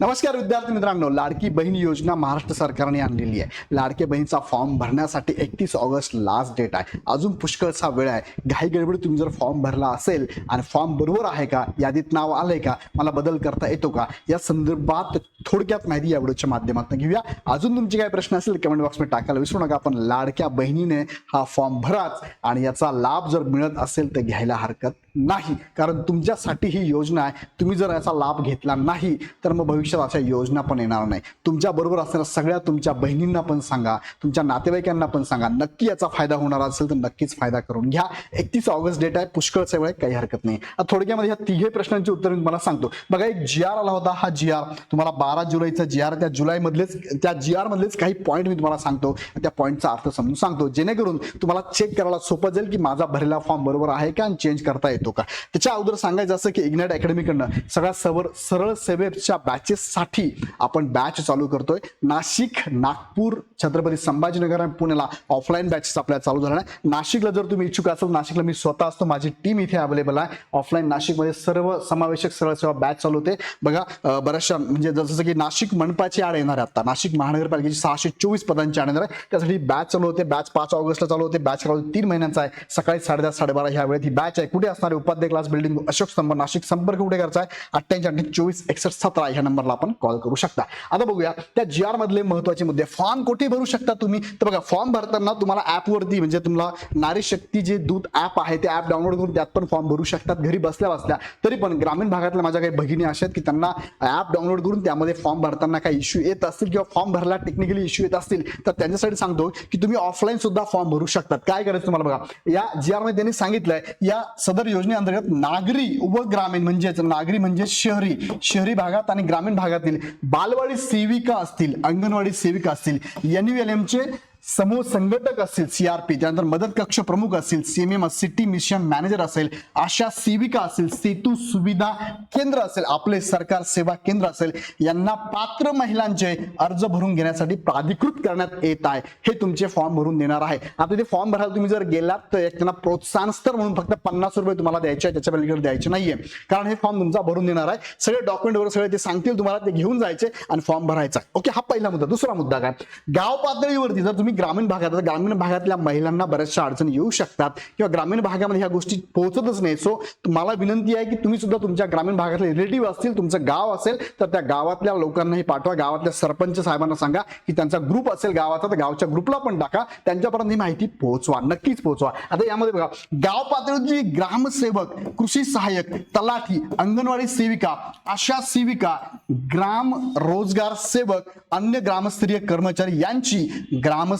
नमस्कार विद्यार्थी मित्रांनो लाडकी बहीण योजना महाराष्ट्र सरकारने आणलेली आहे. लाडक्या बहीणचा फॉर्म भरण्यासाठी एकतीस ऑगस्ट लास्ट डेट आहे. अजून पुष्कळचा वेळ आहे. घाई गडबडी तुम्ही जर फॉर्म भरला असेल आणि फॉर्म बरोबर आहे का यादीत नाव आलंय का मला बदल करता येतो का या संदर्भात थोडक्यात माहिती या व्हिडिओच्या माध्यमातून घेऊया. अजून तुमचे काही प्रश्न असेल कमेंट बॉक्समध्ये टाकायला विसरू नका. पण लाडक्या बहिणीने हा फॉर्म भराच आणि याचा लाभ जर मिळत असेल तर घ्यायला हरकत नाही. कारण तुमच्यासाठी ही योजना आहे. तुम्ही जर याचा लाभ घेतला नाही तर मग भविष्यात अशा योजना पण येणार नाही. तुमच्या बरोबर असणाऱ्या सगळ्या तुमच्या बहिणींना पण सांगा तुमच्या नातेवाईकांना पण सांगा. नक्की याचा फायदा होणार असेल तर नक्कीच फायदा करून घ्या. एकतीस ऑगस्ट डेट आहे. पुष्कळचा वेळ आहे, काही हरकत नाही. आता थोडक्यामध्ये ह्या तिघे प्रश्नांची उत्तर मी तुम्हाला सांगतो. बघा एक जी आर आला होता. हा जी आर तुम्हाला बारा जुलैचा जी आर त्या जुलै मधलेच त्या जी आर मधलेच काही पॉईंट मी तुम्हाला सांगतो. त्या पॉईंटचा अर्थ समजून सांगतो. जेणेकरून तुम्हाला चेक करायला सोपं जाईल की माझा भरलेला फॉर्म बरोबर आहे का आणि चेंज करता येतो का? त्याच्या अगोदर सांगायचं असं की इग्नाइट अकॅडमीकडनं सगळ्या सवर सरळ सेवेच्या बॅचेससाठी आपण बॅच चालू करतोय. नाशिक नागपूर छत्रपती संभाजीनगर आणि पुण्याला ऑफलाईन बॅचेस आपल्याला चालू झाल्या नाशिकला जर तुम्ही इच्छुक असाल नाशिकला मी स्वतः असतो. माझी टीम इथे अवेलेबल आहे. ऑफलाईन नाशिकमध्ये सर्व समावेशक सरळ सेवा बॅच चालू होते. बघा बऱ्याचशा म्हणजे जसं की नाशिक मनपाची आड येणार आहे आता. नाशिक महानगरपालिकेची सहाशे चोवीस पदांची आड येणार आहे. त्यासाठी बॅच चालू होते. बॅच पाच ऑगस्टला चालू होते. बॅच चालू तीन महिन्यांचा आहे. सकाळी साडेदहा साडेबारा ह्या वेळेत ही बॅच आहे. कुठे असणार आहे उपाध्याय क्लास बिल्डिंग अशोक स्तंभ नाशिक संपर्क कुठे करायचा आहे अठ्ठ्याऐंशी अठ्ठ्याऐंशी चोवीस एकसष्ट सतरा ह्या नंबरला आपण कॉल करू शकता. आता बघूया त्या जी आर मधले महत्त्वाचे मुद्दे. फॉर्म कुठे भरू शकता तुम्ही? तर बघा फॉर्म भरताना तुम्हाला ऍपवरती म्हणजे तुम्हाला नारी शक्ती जे दूध ऍप आहे ते ऍप डाउनलोड करून त्यात पण फॉर्म भरू शकतात. घरी बसल्या बसल्या. तरी पण ग्रामीण भागातल्या माझ्या काही भगिनी अशा आहेत की त्यांना ऍप डाउनलोड करून त्यामध्ये फॉर्म भरताना काही इश्यू येत असतील किंवा फॉर्म भरला टेक्निकली इश्यू येत असतील तर त्यांच्यासाठी सांगतो की तुम्ही ऑफलाईन सुद्धा फॉर्म भरू शकतात. काय करायचं तुम्हाला बघा? या जी आरमध्ये त्यांनी सांगितलंय या सदर योजना योजनेअंतर्गत नागरी व ग्रामीण म्हणजेच नागरी म्हणजे शहरी शहरी भागात आणि ग्रामीण भागातील बालवाडी सेविका असतील अंगणवाडी सेविका असतील एन चे समूह संघटक असतील सीआरपी त्यानंतर मदत कक्ष प्रमुख असतील सीएमएम सिटी मिशन मॅनेजर असेल आशा सेविका असेल सेतू सुविधा केंद्र असेल आपले सरकार सेवा केंद्र असेल यांना पात्र महिलांचे अर्ज भरून घेण्यासाठी प्राधिकृत करण्यात येत आहे. हे तुमचे फॉर्म भरून देणार आहे. आता ते फॉर्म भरायला तुम्ही जर गेलात तर एक त्यांना प्रोत्साहन स्तर म्हणून फक्त पन्नास रुपये तुम्हाला द्यायचे आहे त्याच्या पलीकडे द्यायचे नाहीये. कारण हे फॉर्म तुमचा भरून देणार आहे. सगळे डॉक्युमेंट वगैरे सगळे ते सांगतील तुम्हाला ते घेऊन जायचे आणि फॉर्म भरायचा ओके हा पहिला मुद्दा. दुसरा मुद्दा काय? गाव पातळीवरती जर तुम्ही ग्रामीण भागात ग्रामीण भागातल्या महिलांना बऱ्याचशा अडचणी येऊ शकतात किंवा ग्रामीण भागामध्ये ह्या गोष्टी पोहोचतच नाही सो मला विनंती आहे की तुम्ही सुद्धा तुमच्या ग्रामीण भागातले रिलेटिव्ह असतील तुमचं गाव असेल तर त्या गावातल्या लोकांनाही पाठवा. गावातल्या सरपंच साहेबांना सांगा की त्यांचा ग्रुप असेल गावाचा तर गावच्या ग्रुपला पण टाका. त्यांच्यापर्यंत ही माहिती पोहोचवा नक्कीच पोहोचवा. आता यामध्ये बघा गाव पातळीची ग्रामसेवक कृषी सहाय्यक तलाठी अंगणवाडी सेविका आशा सेविका ग्राम रोजगार सेवक अन्य ग्रामस्तरीय कर्मचारी यांची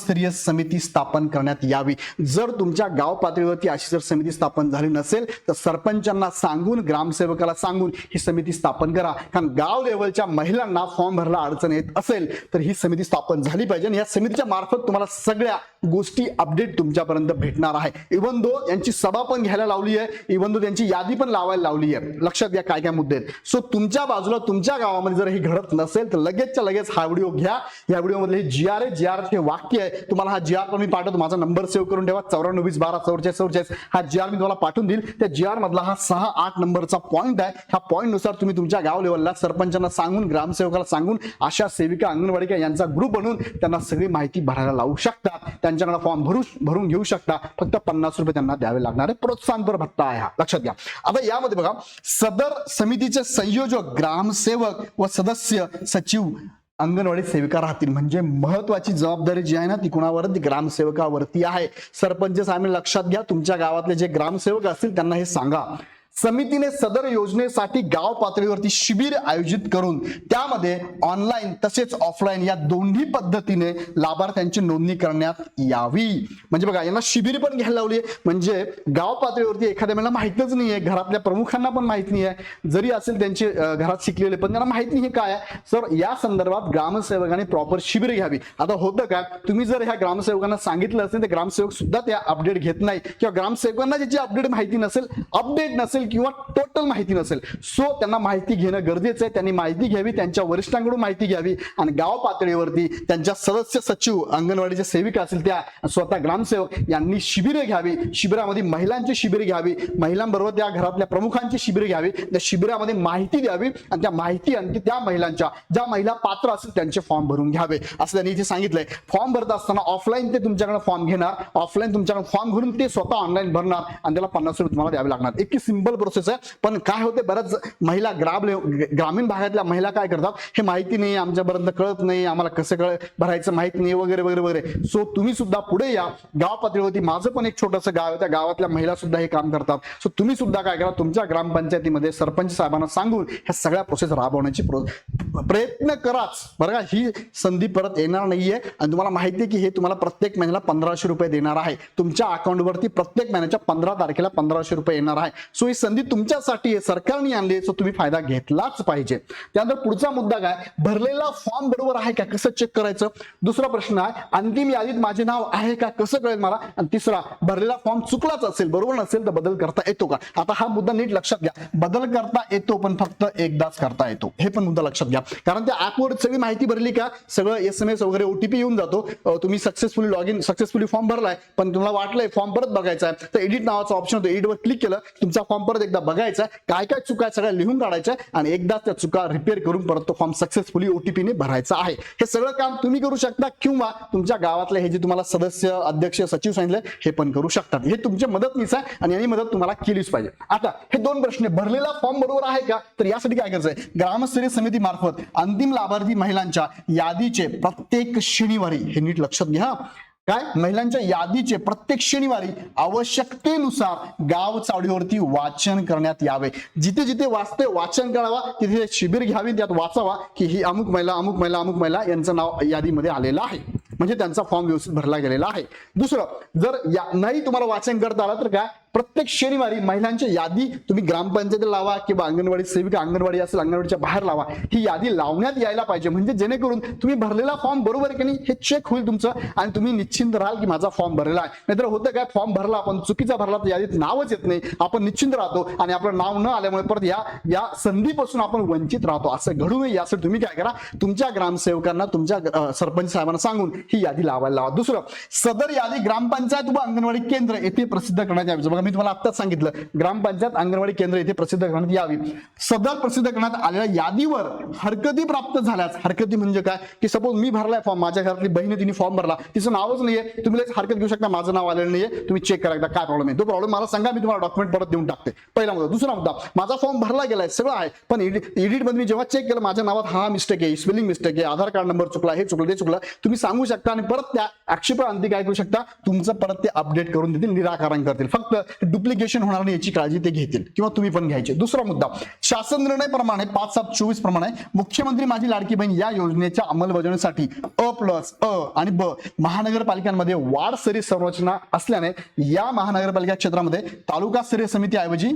ग्रामस्तरीय समिती स्थापन करण्यात यावी. जर तुमच्या गाव पातळीवरती अशी जर समिती स्थापन झाली नसेल तर सरपंचांना सांगून ग्रामसेवकाला सांगून ही समिती स्थापन करा. कारण गाव लेवलच्या महिलांना फॉर्म भरला अडचण येत असेल तर ही समिती स्थापन झाली पाहिजे आणि या समितीच्या मार्फत तुम्हाला सगळ्या गोष्टी अपडेट तुमच्यापर्यंत भेटणार आहे. इवन दो यांची सभा पण घ्यायला लावली आहे इवन दो त्यांची यादी पण लावायला लावली आहे लक्षात घ्या काय काय मुद्दे आहेत. सो तुमच्या बाजूला तुमच्या गावामध्ये जर हे घडत नसेल तर लगेचच्या लगेच हा व्हिडिओ घ्या. या व्हिडिओमधले जी आर आहे जी आर हे वाक्य आहे. तुम्हाला हा जी आर पण मी पाठवतो. माझा नंबर सेव्ह करून ठेवा. चौऱ्याण्णव वीस बारा चौचाळीस चौचाळीस हा जी आर मी तुम्हाला पाठवून देईल. त्या जी आर मधला हा सहा आठ नंबरचा पॉईंट आहे. ह्या पॉईंटनुसार तुम्ही तुमच्या गाव लेवलला सरपंचांना सांगून ग्रामसेवकाला सांगून आशा सेविका अंगणवाडिका यांचा ग्रुप बनवून त्यांना सगळी माहिती भरायला लावू शकतात त्यांच्याकडे फॉर्म भरू भरून घेऊ शकता. फक्त पन्नास रुपये त्यांना द्यावे लागणारे प्रोत्साहनपर भत्ता आहे हा. लक्षात घ्या. आता यामध्ये बघा सदर समितीचे संयोजक ग्रामसेवक व सदस्य सचिव अंगणवाडी सेविका राहतील. म्हणजे महत्वाची जबाबदारी जी आहे ना ती कुणावरती? ग्रामसेवकावरती आहे. सरपंच आम्ही लक्षात घ्या तुमच्या गावातले जे ग्रामसेवक असतील त्यांना हे सांगा. समितीने सदर योजनेसाठी गाव पातळीवरती शिबिर आयोजित करून त्यामध्ये ऑनलाईन तसेच ऑफलाईन या दोन्ही पद्धतीने लाभार्थ्यांची नोंदणी करण्यात यावी. म्हणजे बघा यांना शिबिर पण घ्यायला लावली म्हणजे गाव पातळीवरती एखाद्या मला माहितच नाहीये. घरातल्या प्रमुखांना पण माहीत नाही आहे जरी असेल त्यांचे घरात शिकलेले पण त्यांना माहीत नाही काय आहे. सर या संदर्भात ग्रामसेवकांनी प्रॉपर शिबिर घ्यावी. आता होतं काय? तुम्ही जर ह्या ग्रामसेवकांना सांगितलं असेल तर ग्रामसेवक सुद्धा त्या अपडेट घेत नाही. किंवा ग्रामसेवकांना ज्याची अपडेट माहिती नसेल अपडेट नसेल नसेल किंवा टोटल माहिती नसेल. सो त्यांना माहिती घेणं गरजेचं आहे. त्यांनी माहिती घ्यावी त्यांच्या वरिष्ठांकडून माहिती घ्यावी. आणि गाव पातळीवरती त्यांच्या सदस्य सचिव अंगणवाडीच्या सेविका असतील त्या स्वतः ग्रामसेवक यांनी शिबिरे घ्यावी. शिबिरामध्ये महिलांची शिबिरे घ्यावी. महिलांबरोबर त्या घरातल्या प्रमुखांची शिबिरे घ्यावी. त्या शिबिरामध्ये माहिती द्यावी. आणि त्या माहिती आणखी त्या महिलांच्या ज्या महिला पात्र असतील त्यांचे फॉर्म भरून घ्यावे. असं त्यांनी इथे सांगितलंय. फॉर्म भरत असताना ऑफलाईन ते तुमच्याकडे फॉर्म घेणार. ऑफलाईन तुमच्याकडे फॉर्म भरून ते स्वतः ऑनलाईन भरणार. आणि त्याला पन्नास रुपये तुम्हाला द्यावे लागणार. इतकी सिंपल प्रोसेस आहे. पण काय होते बऱ्याच महिला ग्राम ग्रामीण भागातल्या महिला काय करतात हे माहिती नाही आमच्यापर्यंत कळत नाही आम्हाला कसं कळ भरायचं माहीत नाही वगैरे वगैरे वगैरे. सो तुम्ही सुद्धा पुढे या. गाव पातळीवरती माझं पण एक छोटंसं गाव आहे. त्या गावातल्या महिला सुद्धा हे काम करतात. सो तुम्ही सुद्धा काय करा तुमच्या ग्रामपंचायतीमध्ये सरपंच साहेबांना सांगून ह्या सगळ्या प्रोसेस राबवण्याची प्रयत्न कराच. बरं का? ही संधी परत येणार नाहीये. आणि तुम्हाला माहिती आहे की हे तुम्हाला प्रत्येक महिन्याला पंधराशे रुपये देणार आहे. तुमच्या अकाउंटवरती प्रत्येक महिन्याच्या पंधरा तारखेला पंधराशे रुपये येणार आहे. सो ही संधी तुमच्यासाठी आहे. सरकारने आणली आहे सो तुम्ही फायदा घेतलाच पाहिजे. त्यानंतर पुढचा मुद्दा काय? भरलेला फॉर्म बरोबर आहे का? कसं चेक करायचं? दुसरा प्रश्न आहे अंतिम यादीत माझे नाव आहे का? कसं कळेल मला? आणि तिसरा भरलेला फॉर्म चुकलाच असेल बरोबर नसेल तर बदल करता येतो का? आता हा मुद्दा नीट लक्षात घ्या. बदल करता येतो पण फक्त एकदाच करता येतो. हे पण मुद्दा लक्षात घ्या. कारण त्या ऍपवर सगळी माहिती भरली का? सगळं एस एम एस वगैरे ओटीपी येऊन जातो. तुम्ही successfully log in successfully form भरलाय पण तुम्हाला वाटलंय फॉर्म परत बघायचा आहे. तर एडिट नावाचा ऑप्शन होतो. एडिटवर क्लिक केलं तुमचा फॉर्म परत एकदा बघायचा काय काय चुका आहे सगळ्या लिहून काढायच्या आणि एकदा त्या चुका रिपेअर करून परत तो फॉर्म सक्सेसफुली ओटीपीने भरायचा आहे. हे सगळं काम तुम्ही करू शकता किंवा तुमच्या गावातले हे जे तुम्हाला सदस्य अध्यक्ष सचिव सांगितले हे पण करू शकतात. हे तुमच्या मदतनीच आहे आणि यांनी मदत तुम्हाला केलीच पाहिजे. आता हे दोन प्रश्न भरलेला फॉर्म बरोबर आहे का? तर यासाठी काय करायचं आहे ग्रामस्तरीय समिती मार्फत अंतिम लाभार्थी महिलांच्या यादीचे प्रत्येक शनिवारी हे नीट लक्षात घ्या. काय? महिलांच्या यादीचे प्रत्येक शनिवारी आवश्यकतेनुसार गाव चावडीवरती वाचन करण्यात यावे. जिथे जिथे वाचते वाचन करावा. तिथे शिबिर घ्यावी त्यात वाचावा की ही अमुक महिला अमुक महिला अमुक महिला यांचं नाव यादीमध्ये आलेलं आहे. म्हणजे त्यांचा फॉर्म व्यवस्थित भरला गेलेला आहे. दुसरं जर या नाही तुम्हाला वाचन करता आलं तर काय? प्रत्येक शनिवारी महिलांची यादी तुम्ही ग्रामपंचायतीला लावा किंवा अंगणवाडी सेविका अंगणवाडी असेल अंगणवाडीच्या बाहेर लावा. ही यादी लावण्यात यायला पाहिजे. म्हणजे जेणेकरून तुम्ही भरलेला फॉर्म बरोबर आहे की नाही हे चेक होईल तुमचं आणि तुम्ही निश्चिंत राहाल की माझा फॉर्म भरलेला आहे. नाहीतर होतं काय? फॉर्म भरला आपण चुकीचा भरला तर यादीत नावच येत नाही. आपण निश्चिंत राहतो आणि आपलं नाव न आल्यामुळे परत या या संधीपासून आपण वंचित राहतो. असं घडू नये यासाठी तुम्ही काय करा? तुमच्या ग्रामसेवकांना तुमच्या सरपंच साहेबांना सांगून ही यादी लावायला लावा. दुसरं सदर यादी ग्रामपंचायत व अंगणवाडी केंद्र येथे प्रसिद्ध करण्यात यावी. बघा मी तुम्हाला आत्ताच सांगितलं ग्रामपंचायत अंगणवाडी केंद्र येथे प्रसिद्ध करण्यात यावी. सदर प्रसिद्ध करण्यात आलेल्या यादीवर हरकती प्राप्त झाल्यास हरकती म्हणजे काय? की सपोज मी भरलाय फॉर्म माझ्या घरातली बहिणी तिने फॉर्म भरला तिचं नावच नाहीये तुम्ही लगेच हरकत घेऊ शकता माझं नाव आलेलं नाहीये तुम्ही चेक करा एकदा काय प्रॉब्लेम आहे. तो प्रॉब्लेम मला सांगा मी तुम्हाला डॉक्युमेंट परत देऊन टाकते. पहिला मुद्दा. दुसरा मुद्दा माझा फॉर्म भरला गेलाय सगळं आहे पण एडिटमध्ये मी जेव्हा चेक केलं माझ्या नावात हा मिस्टेक आहे स्पेलिंग मिस्टेक आहे आधार कार्ड नंबर चुकला हे चुकलं ते चुकलं तुम्ही सांगू शकता आणि परत त्या आक्षेपांती काय करू शकता? तुमचं परत ते अपडेट करून देतील निराकरण करतील. फक्त डुप्लिकेशन होणार नाही याची काळजी ते घेतील. किंवा तुम्ही पण घ्यायचे. दुसरा मुद्दा शासन निर्णय प्रमाणे पाच सात चोवीस प्रमाणे मुख्यमंत्री माझी लाडकी बहीण या योजनेच्या अंमलबजावणीसाठी अ प्लस अ आणि ब महानगरपालिकांमध्ये वाढ स्तरीय संरचना असल्याने या महानगरपालिका क्षेत्रामध्ये तालुका स्तरीय समिती ऐवजी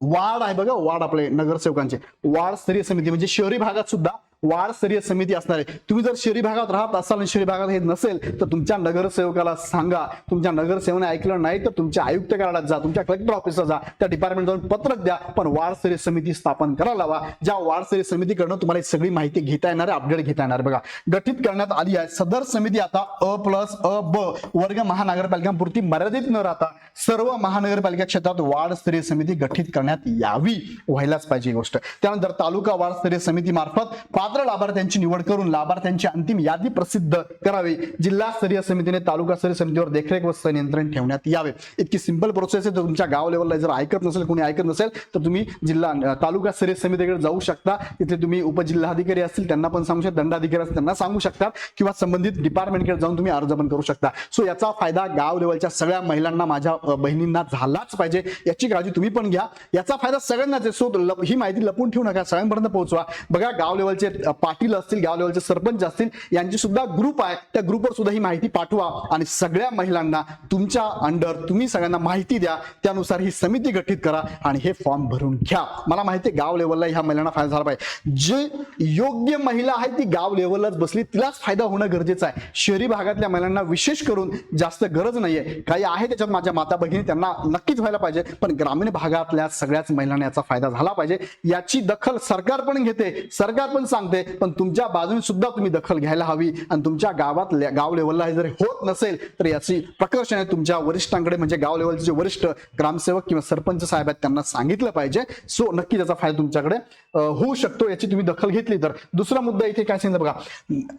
वार्ड आहे बघा वार्ड आपले नगरसेवकांचे. वार्ड स्तरीय समिती म्हणजे शहरी भागात सुद्धा वार्ड स्तरीय समिती असणार आहे. तुम्ही जर शहरी भागात राहत असाल आणि शहरी भागात हे नसेल तर तुमच्या नगरसेवकाला सांगा. तुमच्या नगरसेवकाने ऐकलं नाही तर तुमच्या आयुक्त कार्यालयात जा तुमच्या कलेक्टर ऑफिसला जा. त्या डिपार्टमेंट जाऊन पत्रक द्या पण वार्ड स्तरीय समिती स्थापन करायला लावा. ज्या वार्ड स्तरीय समितीकडनं तुम्हाला सगळी माहिती घेता येणार आहे अपडेट घेता येणार बघा गठीत करण्यात आली आहे. सदर समिती आता अ प्लस अ ब वर्ग महानगरपालिकांपुरती मर्यादित न राहता सर्व महानगरपालिका क्षेत्रात वार्ड स्तरीय समिती गठीत करण्यात यावी व्हायलाच पाहिजे ही गोष्ट. त्यानंतर तालुका वार्ड स्तरीय समिती मार्फत पाच पात्र लाभार्थ्यांची निवड करून लाभार्थ्यांची अंतिम यादी प्रसिद्ध करावी. जिल्हा स्तरीय समितीने तालुकास्तरीय समितीवर देखरेख व संनियंत्रण ठेवण्यात यावे. इतकी सिंपल प्रोसेस आहे. तर तुमच्या गाव लेवलला जर ऐकत नसेल कोणी ऐकत नसेल तर तुम्ही जिल्हा तालुकास्तरीय तालुका समितीकडे जाऊ शकता. तिथे तुम्ही उपजिल्हाधिकारी असतील त्यांना पण सांगू शकता. दंडाधिकारी असतील त्यांना सांगू शकता. किंवा संबंधित डिपार्टमेंटकडे जाऊन तुम्ही अर्ज पण करू शकता. सो याचा फायदा गाव लेवलच्या सगळ्या महिलांना माझ्या बहिणींना झालाच पाहिजे. याची काळजी तुम्ही पण घ्या. याचा फायदा सगळ्यांनाच आहे. सो लप- ही माहिती लपून ठेवू नका. सगळ्यांपर्यंत पोहोचवा. बघा गाव लेवलचे पाटील असतील गाव लेवलचे सरपंच असतील यांची सुद्धा ग्रुप आहे. त्या ग्रुपवर सुद्धा ही माहिती पाठवा. आणि सगळ्या महिलांना तुमच्या अंडर तुम्ही सगळ्यांना माहिती द्या. त्यानुसार ही समिती गठीत करा आणि हे फॉर्म भरून घ्या. मला माहिती आहे गाव लेवलला ह्या महिलांना फायदा झाला पाहिजे. जे योग्य महिला आहे ती गाव लेवललाच बसली तिलाच फायदा होणं गरजेचं आहे. शहरी भागातल्या महिलांना विशेष करून जास्त गरज नाहीये. काही आहे त्याच्यात माझ्या माता भगिनी त्यांना नक्कीच व्हायला पाहिजे. पण ग्रामीण भागातल्या सगळ्याच महिलांना याचा फायदा झाला पाहिजे. याची दखल सरकार पण घेते. सरकार पण सांगते. पण तुमच्या बाजूने सुद्धा तुम्ही दखल घ्यायला हवी आणि तुमच्या गावात गाव लेवलला हे जर होत नसेल तर याची प्रकर्षाने तुमच्या वरिष्ठांकडे म्हणजे गाव लेवलचे जे वरिष्ठ ग्रामसेवक किंवा सरपंच साहेब आहेत त्यांना सांगितलं पाहिजे. सो नक्की त्याचा फायदा तुमच्याकडे होऊ शकतो याची तुम्ही दखल घेतली तर. दुसरा मुद्दा इथे काय सांगितलं बघा.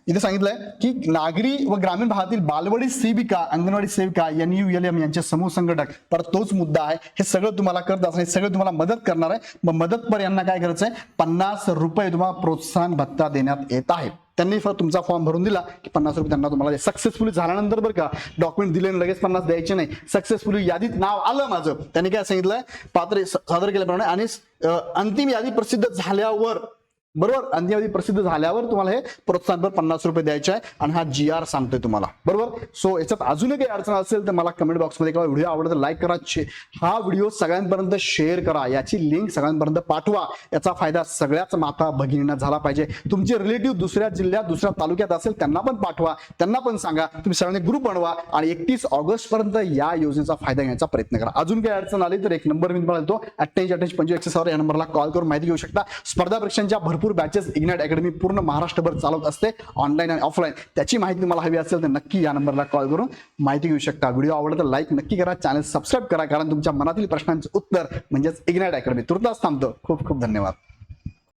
इथे सांगितलंय की नागरी व ग्रामीण भागातील बालवाडी सेविका अंगणवाडी सेविका एन यू एल एम यांचे समूह संघटक. तर तोच मुद्दा आहे. हे सगळं तुम्हाला करत असं हे सगळं तुम्हाला मदत करणार आहे. मग मदत पर यांना काय करायचं आहे पन्नास रुपये तुम्हाला प्रोत्साहन भत्ता देण्यात येत आहे. त्यांनी फक्त तुमचा फॉर्म भरून दिला की पन्नास रुपये त्यांना तुम्हाला सक्सेसफुली झाल्यानंतर बरं का डॉक्युमेंट दिले आणि लगेच पन्नास द्यायचे नाही. सक्सेसफुली यादीत नाव आलं माझं. त्यांनी काय सांगितलंय? पात्र सादर केल्याप्रमाणे आणि अंतिम यादी प्रसिद्ध झाल्यावर बरोबर? अंतिम प्रसिद्ध झाल्यावर तुम्हाला हे प्रोत्साहनपर पन्नास रुपये द्यायचे आहे आणि हा जी आर सांगतोय तुम्हाला. बरोबर? सो याच्यात अजूनही काही अडचण असेल तर मला कमेंट बॉक्समध्ये किंवा व्हिडिओ आवडला तर लाईक करा. हा व्हिडिओ सगळ्यांपर्यंत शेअर करा. याची लिंक सगळ्यांपर्यंत पाठवा. याचा फायदा सगळ्याच माता भगिनींना झाला पाहिजे. तुमचे रिलेटिव्ह दुसऱ्या जिल्ह्यात दुसऱ्या तालुक्यात असेल त्यांना पण पाठवा. त्यांना पण सांगा. तुम्ही सगळ्यांनी ग्रुप बनवा आणि एकतीस ऑगस्ट पर्यंत या योजनेचा फायदा घेण्याचा प्रयत्न करा. अजून काही अडचण आली तर एक नंबर मी तुम्हाला देतो. अठ्ठ्याऐंशी अठ्ठ्याऐंशी पंचवीस एकशे सहा या नंबरला कॉल करून माहिती घेऊ शकता. स्पर्धा परीक्षांच्या भरपूर बॅचेस इग्नाइट अकॅडमी पूर्ण महाराष्ट्रभर चालवत असते ऑनलाईन आणि ऑफलाईन त्याची माहिती तुम्हाला हवी असेल तर नक्की या नंबरला कॉल करून माहिती घेऊ शकता. व्हिडिओ आवडला तर लाईक नक्की करा चॅनल सबस्क्राईब करा कारण तुमच्या मनातील प्रश्नांचे उत्तर म्हणजेच इग्नाइट अकॅडमी तुर्तास थांबतो. खूप खूप धन्यवाद.